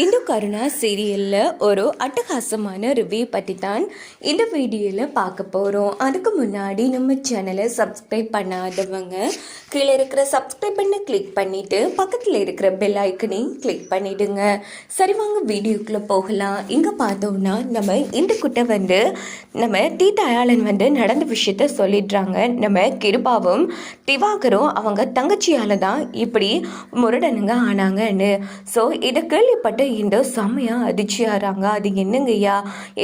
இந்து கருணா சீரியலில் ஒரு அட்டகாசமான ரிவ்யூ பற்றி தான் இந்த வீடியோவில் பார்க்க போகிறோம் அதுக்கு முன்னாடி நம்ம சேனலை சப்ஸ்கிரைப் பண்ணாதவங்க கீழே இருக்கிற சப்ஸ்கிரைப் பண்ண கிளிக் பண்ணிவிட்டு பக்கத்தில் இருக்கிற பெல் ஐக்கனையும் கிளிக் பண்ணிவிடுங்க சரி வாங்க வீடியோக்குள்ளே போகலாம். இங்கே பார்த்தோம்னா நம்ம இந்த குட்டை வந்து நம்ம டி தயாளன் வந்து நடந்த விஷயத்த சொல்லிடுறாங்க. நம்ம கிருபாவும் திவாகரும் அவங்க தங்கச்சியால் தான் இப்படி முரடனுங்க ஆனாங்கன்னு. ஸோ இதை கேள்விப்பட்டு இந்த செம்மையாக அதிர்ச்சியாகிறாங்க அது என்னங்கய்யா?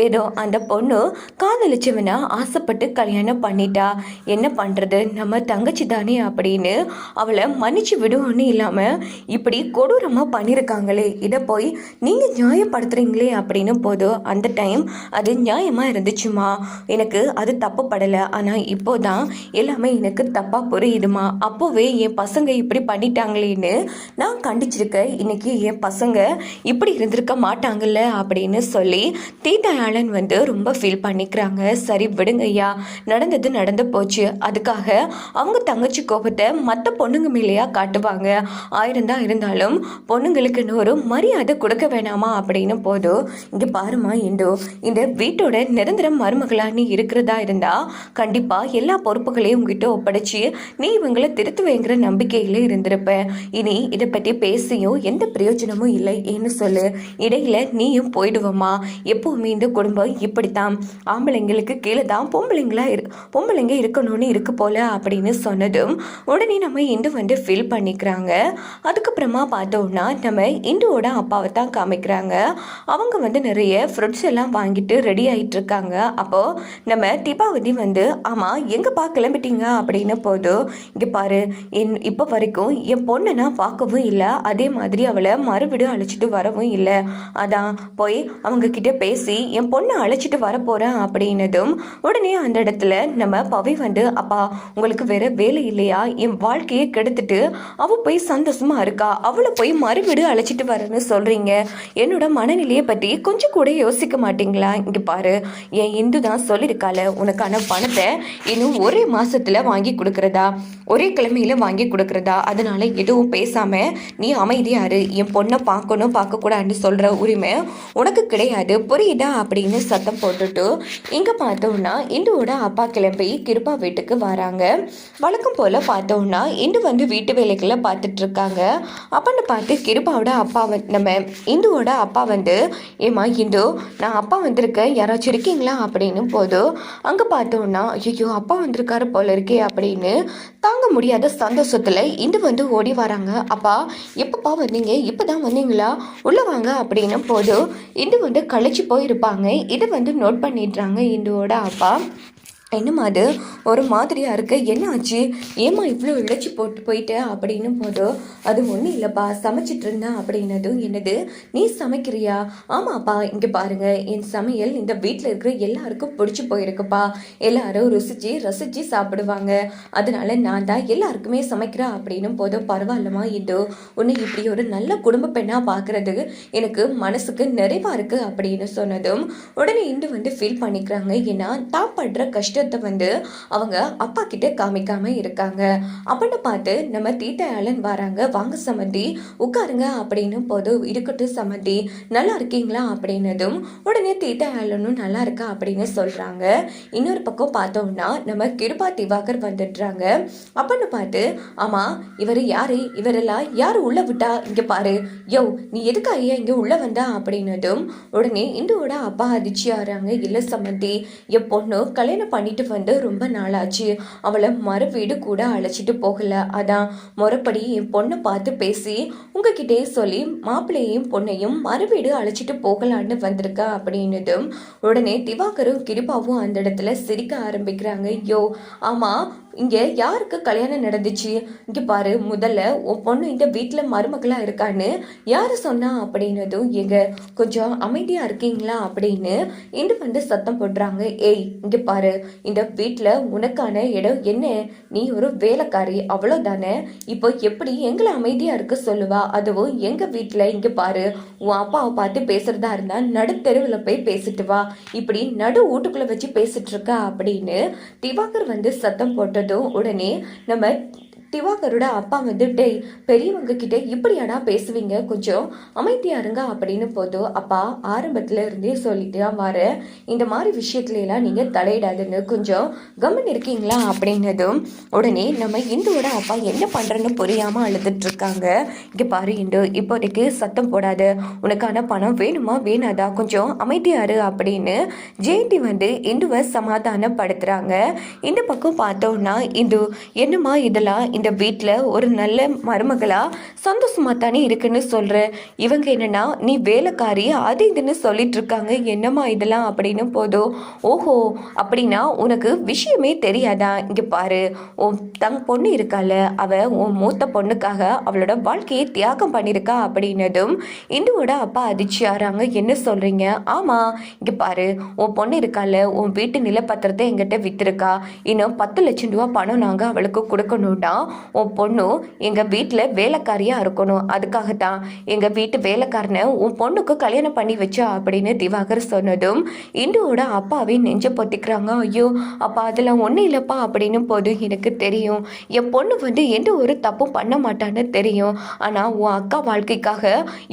ஏதோ அந்த பொண்ணு காதலிச்சவனை ஆசைப்பட்டு கல்யாணம் பண்ணிட்டா. என்ன பண்ணுறது நம்ம தங்கச்சி தானே அப்படின்னு அவளை மன்னிச்சு விடுவோன்னு இல்லாமல் இப்படி கொடூரமாக பண்ணியிருக்காங்களே இதை போய் நீங்கள் நியாயப்படுத்துகிறீங்களே அப்படின்னு போதும் அந்த டைம் அது நியாயமாக இருந்துச்சுமா? எனக்கு அது தப்பு படலை. ஆனால் இப்போ தான் எல்லாமே எனக்கு தப்பாக புரியுதுமா. அப்போவே என் பசங்க இப்படி பண்ணிட்டாங்களேன்னு நான் கண்டிச்சிருக்கேன். இன்னைக்கு என் பசங்க இப்படி இருந்திருக்க மாட்டாங்கல்ல அப்படின்னு சொல்லி தீட்டாயாளன் வந்து ரொம்ப ஃபீல் பண்ணிக்கிறாங்க. சரி விடுங்க ஐயா. நடந்தது நடந்து போச்சு. அதுக்காக அவங்க தங்கச்சி கோபத்தை மற்ற பொண்ணுங்க மேலேயா காட்டுவாங்க. ஆயிரம் தான் இருந்தாலும் பொண்ணுங்களுக்குன்னு ஒரு மரியாதை கொடுக்க வேணாமா அப்படின்னு போதும் இங்கே பாருமா இண்டோ இந்த வீட்டோட நிரந்தர மருமகளா நீ இருக்கிறதா இருந்தா கண்டிப்பாக எல்லா பொறுப்புகளையும் உங்ககிட்ட ஒப்படைச்சி நீ இவங்களை திருத்துவேங்கிற நம்பிக்கையில் இருந்திருப்ப. இனி இதை பற்றி பேசியும் எந்த பிரயோஜனமும் இல்லை. ஏன்னு சொல்லு. இடையில நீயும் போயிடுவோமா எப்பவுமே இந்த குடும்பம் இப்படித்தான்? ஆம்பளைங்களுக்கு கீழே தான் பொம்பளைங்களா இரு பொம்பளைங்க இருக்கணும்னு இருக்கு போல அப்படின்னு சொன்னதும் உடனே நம்ம இந்து வந்து ஃபீல் பண்ணிக்கிறாங்க. அதுக்கப்புறமா பார்த்தோம்னா நம்ம இந்துவோட அப்பாவை தான் காமிக்கிறாங்க. அவங்க வந்து நிறைய ஃப்ரூட்ஸ் எல்லாம் வாங்கிட்டு ரெடி ஆகிட்டு இருக்காங்க அப்போ நம்ம தீபாவதி வந்து ஆமாம் எங்கப்பா கிளம்பிட்டீங்க? அப்படின்னு போதும் இங்கே பாரு என் இப்போ வரைக்கும் என் பொண்ணை நான் பார்க்கவும் இல்லை. அதே மாதிரி அவளை மறுபடியும் அழைச்சிட்டு வரவும் இல்லை. அதான் போய் அவங்க கிட்ட பேசி என் பொண்ணை அழைச்சிட்டு வர அப்படின்னதும் உடனே அந்த இடத்துல நம்ம பவி வந்து அப்பா உங்களுக்கு வேற வேலை இல்லையா? என் வாழ்க்கையை கெடுத்துட்டு அவ போய் சந்தோஷமா இருக்கா? அவளை போய் மறுவிடு அழைச்சிட்டு வரேன்னு சொல்றீங்க. என்னோட மனநிலையை பற்றி கொஞ்சம் கூட யோசிக்க மாட்டீங்களா? இங்க பாரு என் இந்து தான் சொல்லியிருக்கால உனக்கான பணத்தை இன்னும் ஒரே மாசத்துல வாங்கி கொடுக்கறதா? ஒரே கிழமையில வாங்கி கொடுக்கறதா? அதனால எதுவும் பேசாம நீ அமைதியாரு என் பொண்ணை பார்க்கணும் பார்க்கக்கூடாதுன்னு சொல்கிற உரிமை உனக்கு கிடையாது. புரியுதா? அப்படின்னு சத்தம் போட்டுட்டு இங்கே பார்த்தோம்னா இந்துவோட அப்பா கிளம்பி கிருபா வீட்டுக்கு வராங்க. வழக்கம் போல் பார்த்தோம்னா இந்து வந்து வீட்டு வேலைகளை பார்த்துட்டு இருக்காங்க. அப்பன்னு பார்த்து கிருபாவோட அப்பா வந்து நம்ம இந்துவோட அப்பா வந்து ஏமா இந்து நான் அப்பா வந்திருக்கேன். யாராச்சும் இருக்கீங்களா? அப்படின்னு போதும் அங்கே பார்த்தோம்னா ஐயோ அப்பா வந்திருக்காரு போல இருக்கே அப்படின்னு தாங்க முடியாத சந்தோஷத்தில் இந்து வந்து ஓடி வராங்க. அப்பா எப்பப்பா வந்தீங்க? இப்போ தான் வந்தீங்களா? உள்ளே வாங்க அப்படின்னும் போதும் இந்து வந்து கழிச்சு போயிருப்பாங்க. இதை வந்து நோட் பண்ணிடுறாங்க இந்துவோட அப்பா. என்னம்மா அது ஒரு மாதிரியாக இருக்க. என்ன ஆச்சு ஏம்மா இவ்வளோ இழைச்சி போட்டு போயிட்ட அப்படின்னு போதோ அது ஒன்றும் இல்லைப்பா சமைச்சிட்டு இருந்தேன் அப்படின்னதும் என்னது? நீ சமைக்கிறியா? ஆமாப்பா இங்கே பாருங்கள் என் சமையல் இந்த வீட்டில் இருக்கிற எல்லாருக்கும் பிடிச்சி போயிருக்குப்பா. எல்லாரும் ருசிச்சு ரசிச்சு சாப்பிடுவாங்க. அதனால நான் தான் எல்லாருக்குமே சமைக்கிறேன் அப்படின்னு போதும் பரவாயில்லம்மா இது உன்னை இப்படி ஒரு நல்ல குடும்ப பெண்ணாக பார்க்கறது எனக்கு மனசுக்கு நிறைவாக இருக்குது அப்படின்னு சொன்னதும் உடனே இண்டு வந்து ஃபீல் பண்ணிக்கிறாங்க. ஏன்னா தான் படுற கஷ்டத்தை வந்து அவங்க அப்பா கிட்ட காமிக்காம இருக்காங்க. அப்படின்னு பார்த்து நம்ம தீட்டையாளன் வராங்க. வாங்க சமந்தி உட்காருங்க அப்படின்னு போது இருக்கட்டும் சமந்தி நல்லா இருக்கீங்களா? அப்படின்னதும் உடனே தீட்டையாளனும் நல்லா இருக்கா? அப்படின்னு சொல்றாங்க. இன்னொரு பக்கம் பார்த்தோம்னா நம்ம கிருபா திவாகர் வந்துடுறாங்க. அப்படின்னு பார்த்து ஆமா இவர் யாரு? இவரெல்லாம் யார் உள்ள விட்டா? இங்க பாரு. யோ நீ எதுக்கு ஐயா இங்க உள்ள வந்தா? அப்படின்னதும் உடனே இந்துவோட அப்பா அதிர்ச்சி ஆறாங்க இல்ல சமந்தி என் பொண்ணு கல்யாணம் பண்ணி பண்ணிட்டு வந்து ரொம்ப நாளாச்சு. அவளை மறு வீடு கூட அழைச்சிட்டு போகல. அதான் முறைப்படி என் பொண்ணை பார்த்து பேசி உங்ககிட்டே சொல்லி மாப்பிள்ளையும் பொண்ணையும் மறு வீடு அழைச்சிட்டு போகலான்னு வந்திருக்கா? அப்படின்னதும் உடனே திவாகரும் கிருபாவும் அந்த இடத்துல சிரிக்க ஆரம்பிக்கிறாங்க. யோ ஆமா இங்கே யாருக்கு கல்யாணம் நடந்துச்சு? இங்கே பாரு முதல்ல உன் பொண்ணு இந்த வீட்டில் மருமகளாக இருக்கான்னு யார் சொன்னா அப்படின்னதும் எங்க கொஞ்சம் அமைதியாக இருக்கீங்களா? அப்படின்னு இன்று வந்து சத்தம் போடுறாங்க. ஏய் இங்கே பாரு இந்த வீட்டில் உனக்கான இடம் என்ன? நீ ஒரு வேலைக்காரி அவ்வளோதானே இப்போ எப்படி எங்களை அமைதியாக இருக்க சொல்லுவா? அதுவும் எங்கள் வீட்டில் இங்கே பாரு உன் அப்பாவை பார்த்து பேசுகிறதா இருந்தால் நடுத்தெருவில் போய் பேசிட்டு வா. இப்படி நடு வீட்டுக்குள்ளே வச்சு பேசிட்டு இருக்கா? அப்படின்னு திவாகர் வந்து சத்தம் போட்டு வந்ததும் உடனே நம்ம திவாகரோட அப்பா வந்து டேய் பெரியவங்க கிட்ட இப்படியாடா பேசுவீங்க? கொஞ்சம் அமைதியா இருங்க அப்படின்னு போதும் அப்பா ஆரம்பத்துல இருந்தே சொல்லிட்டு வர. இந்த மாதிரி விஷயத்துல எல்லாம் நீங்க தலையிடாதுன்னு கொஞ்சம் கவனம் இருக்கீங்களா? அப்படின்னதும் உடனே நம்ம இந்துவோட அப்பா என்ன பண்றேன்னு புரியாம அழுதுட்டு இருக்காங்க இங்க பாரு இந்து இப்போதைக்கு சத்தம் போடாது. உனக்கான பணம் வேணுமா? வேணாதா? கொஞ்சம் அமைதியாரு அப்படின்னு ஜெயந்தி வந்து இந்துவை சமாதானப்படுத்துறாங்க. இந்த பக்கம் பார்த்தோம்னா இந்து என்னம்மா இதெல்லாம் இந்த வீட்டில் ஒரு நல்ல மருமகளாக சந்தோஷமாக தானே இருக்குன்னு சொல்கிறேன் இவங்க என்னன்னா நீ வேலைக்காரி அது இதுன்னு சொல்லிட்டு இருக்காங்க. என்னம்மா இதெல்லாம் அப்படின்னு போதும் ஓஹோ அப்படின்னா உனக்கு விஷயமே தெரியாதா? இங்கே பாரு உன் தங் பொண்ணு இருக்கால அவ உன் மூத்த பொண்ணுக்காக அவளோட வாழ்க்கையை தியாகம் பண்ணியிருக்கா அப்படின்னதும் இந்துவோட அப்பா அதிர்ச்சியாராங்க என்ன சொல்கிறீங்க ஆமாம் இங்கே பாரு உன் பொண்ணு இருக்கால உன் வீட்டு நிலப்பத்திரத்தை எங்கிட்ட விற்றுருக்கா இன்னும் பத்து லட்சம் ரூபா பணம் நாங்கள் அவளுக்கு கொடுக்கணும்னா உன் பொண்ணு எங்கள் வீட்டில் வேலைக்காரியாக இருக்கணும். அதுக்காகத்தான் எங்கள் வீட்டு வேலைக்காரனை உன் பொண்ணுக்கு கல்யாணம் பண்ணி வச்சா அப்படின்னு திவாகர் சொன்னதும் இந்துவோட அப்பாவே நெஞ்ச பொத்திக்கிறாங்க. ஐயோ அப்பா அதெல்லாம் ஒன்றும் இல்லைப்பா அப்படின்னு போது எனக்கு தெரியும் என் பொண்ணு வந்து எந்த ஒரு தப்பும் பண்ண மாட்டான்னு தெரியும். ஆனால் உன் அக்கா வாழ்க்கைக்காக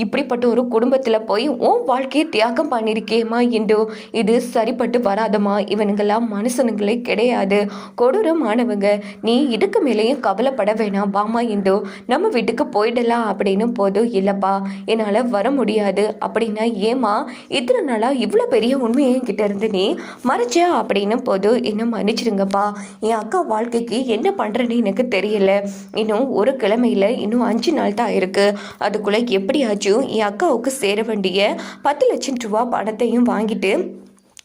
இப்படிப்பட்ட ஒரு குடும்பத்தில் போய் உன் வாழ்க்கையை தியாகம் பண்ணியிருக்கேம்மா இந்து. இது சரிப்பட்டு வராதம்மா. இவனுங்கெல்லாம் மனுஷனுங்களே கிடையாது. கொடூரமானவங்க. நீ இதுக்கு மேலேயும் கவலை கவலைப்பட வேணாம். வாமா இந்து நம்ம வீட்டுக்கு போயிடலாம். அப்படின்னு போதும் இல்லைப்பா என்னால் வர முடியாது. அப்படின்னா ஏமா இத்தனை நாளாக இவ்வளோ பெரிய உண்மையை என்கிட்ட இருந்து நீ மறைச்ச? அப்படின்னு போதும் இன்னும் மன்னிச்சிருங்கப்பா என் அக்கா வாழ்க்கைக்கு என்ன பண்ணுறேன்னு எனக்கு தெரியல. இன்னும் ஒரு கிழமையில் இன்னும் அஞ்சு நாள் தான் இருக்குது அதுக்குள்ளே எப்படியாச்சும் என் அக்காவுக்கு சேர வேண்டிய பத்து லட்சம் ரூபா பணத்தையும் வாங்கிட்டு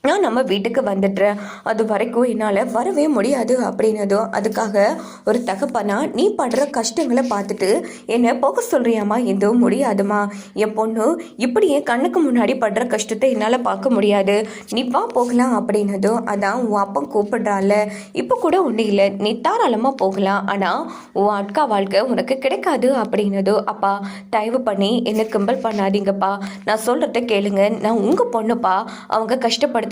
நான் நம்ம வீட்டுக்கு வந்துடுறேன். அது வரைக்கும் என்னால் வரவே முடியாது அப்படின்னதும் அதுக்காக ஒரு தகப்பனா நீ படுற கஷ்டங்களை பார்த்துட்டு என்னை போக சொல்கிறியாம்மா எதுவும் முடியாதுமா என் பொண்ணு இப்படியே கண்ணுக்கு முன்னாடி படுற கஷ்டத்தை என்னால் பார்க்க முடியாது. நீ வா போகலாம் அப்படின்னதும் அதான் உன் அப்பா கூப்பிடுறால இப்போ கூட ஒன்றும் இல்லை. நீ தாராளமாக போகலாம். ஆனால் உன் அட்கா வாழ்க்கை உனக்கு கிடைக்காது அப்படின்னதும் அப்பா தயவு பண்ணி என்னை கிம்பல் பண்ணாதீங்கப்பா. நான் சொல்கிறத கேளுங்க. நான் உங்கள் பொண்ணுப்பா. அவங்க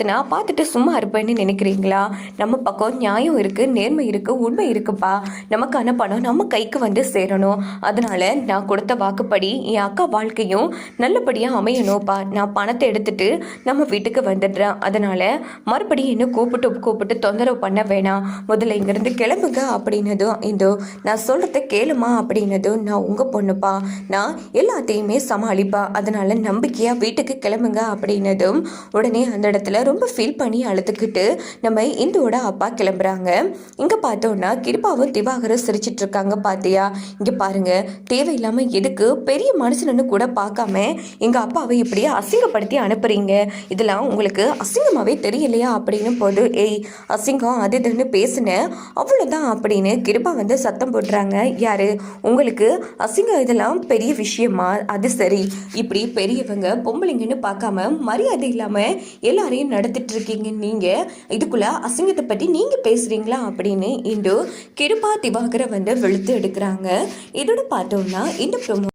நான் பார்த்துட்டு சும்மா இருப்பேன்னு நினைக்கிறீங்களா? நம்ம பக்கம் நியாயம் இருக்குது நேர்மை இருக்குது உண்மை இருக்குப்பா. நமக்கான பணம் நம்ம கைக்கு வந்து சேரணும். அதனால நான் கொடுத்த வாக்குப்படி என் அக்கா வாழ்க்கையும் நல்லபடியாக அமையணும்ப்பா. நான் பணத்தை எடுத்துட்டு நம்ம வீட்டுக்கு வந்துடுறேன். அதனால மறுபடியும் என்ன கூப்பிட்டு கூப்பிட்டு தொந்தரவு பண்ண வேணாம். முதல்ல இங்கேருந்து கிளம்புங்க அப்படின்னதும் இந்தோ நான் சொல்கிறத கேளுமா? அப்படின்னதும் நான் உங்கள் பொண்ணுப்பா. நான் எல்லாத்தையுமே சமாளிப்பா. அதனால நம்பிக்கையாக வீட்டுக்கு கிளம்புங்க அப்படின்னதும் உடனே அந்த இடத்துல ரொம்ப ஃபீல் பண்ணி அழுத்துக்கிட்டு நம்ம இந்துவோட அப்பா கிளம்புறாங்க. இங்கே பார்த்தோன்னா கிருபாவும் திவாகரும் சிரிச்சிட்டு இருக்காங்க பார்த்தியா இங்கே பாருங்க தேவையில்லாமல் எதுக்கு பெரிய மனுஷனு கூட பார்க்காம எங்கள் அப்பாவை இப்படியே அசிங்கப்படுத்தி அனுப்புறீங்க? இதெல்லாம் உங்களுக்கு அசிங்கமாகவே தெரியலையா அப்படின்னு போது ஏய் அசிங்கம் அது இதுன்னு பேசினேன் அவ்வளோதான் அப்படின்னு கிருபா வந்து சத்தம் போடுறாங்க. யாரு? உங்களுக்கு அசிங்கம் இதெல்லாம் பெரிய விஷயமா? அது சரி. இப்படி பெரியவங்க பொம்பளைங்கன்னு பார்க்காம மரியாதை இல்லாமல் எல்லாரையும் நடத்திட்டு இருக்கீங்க நீங்கள் இதுக்குள்ள அசிங்கத்தை பற்றி நீங்கள் பேசுகிறீங்களா அப்படின்னு இன்று கிருபா திவாகரை வந்து வெளுத்து எடுக்கிறாங்க. இதோட பார்த்தோம்னா இந்த ப்ரொமோ